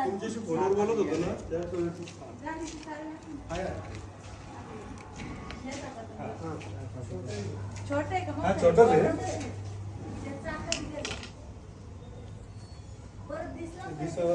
तुमच्याशी फोनवर बोलत होतो ना त्याच हा छोटाच आहे. दिसायला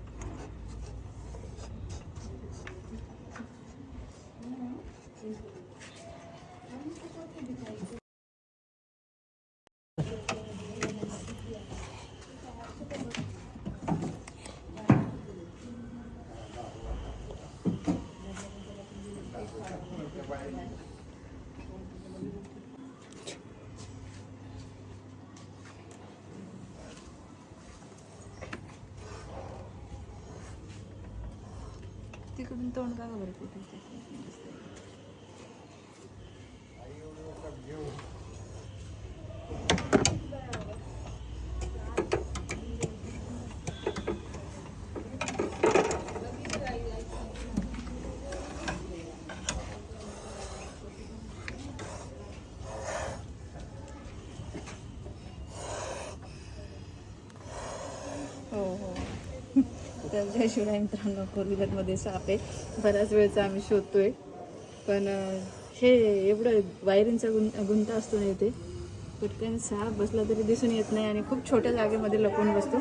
तिकडून तोंड बघा बरं कुठे तर जयशिवराय मित्रांनो फोर व्हीलरमध्ये साप आहे. बऱ्याच वेळचा आम्ही शोधतोय. पण हे एवढं वायरिंगचा गुं गुंता असतो ना इथे. पटकन साप बसला तरी दिसून येत नाही आणि खूप छोट्या जागेमध्ये लपून बसतो.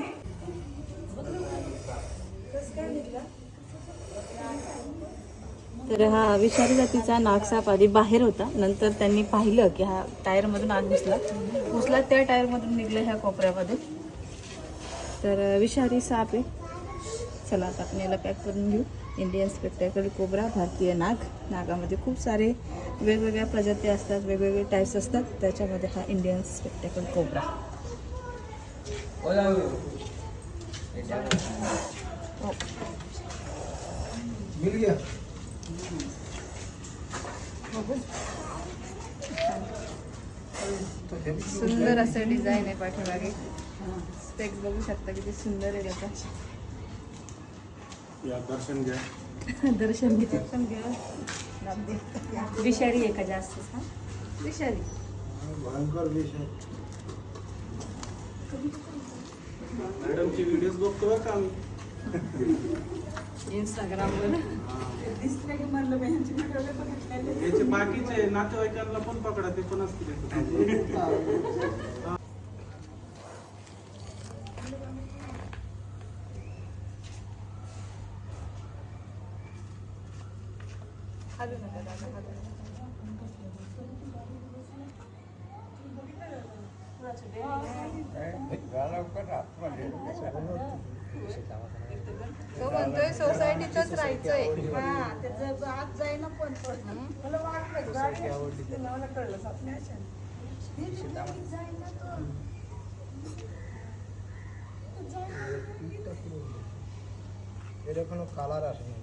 तर हा विषारी जातीचा नागसाप आधी बाहेर होता. नंतर त्यांनी पाहिलं की हा टायरमधून आत घुसला. घुसला त्या टायरमधून निघलं ह्या कोपऱ्यामध्ये. तर विषारी साप आहे. चला आता आपण याला पॅक करून घेऊ. इंडियन स्पेक्टॅकल कोबरा भारतीय नाग. नागामध्ये खूप सारे वेगवेगळ्या प्रजाती असतात वेगवेगळे टाईप्स असतात. त्याच्यामध्ये हा इंडियन स्पेक्टॅकल कोबरा सुंदर असं डिझाईन आहे पाठीमागे. स्पेक्स बघू शकता किती सुंदर आहे त्याचा. या दर्शन घ्या दर्शन घे दर्शन घ्या विषारी आहे का। जास्त हा विषारी भयंकर विषय मॅडमचे व्हिडिओज बघतो बरं का आम्ही इंस्टाग्रामवर याचे बाकीचे नातेवाईकांना पण पकडा ते पण असतील तो म्हणतोय सोसायटीतच राहायचंय हा त्याचं आत जाईना पण मला वाटलं गाडी असते, मला कळलं এরকম কালার আসেনি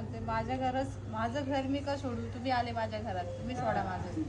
म्हणते माझ्या घरच माझं घर मी का सोडू? तुम्ही आले माझ्या घरात तुम्ही सोडा माझं.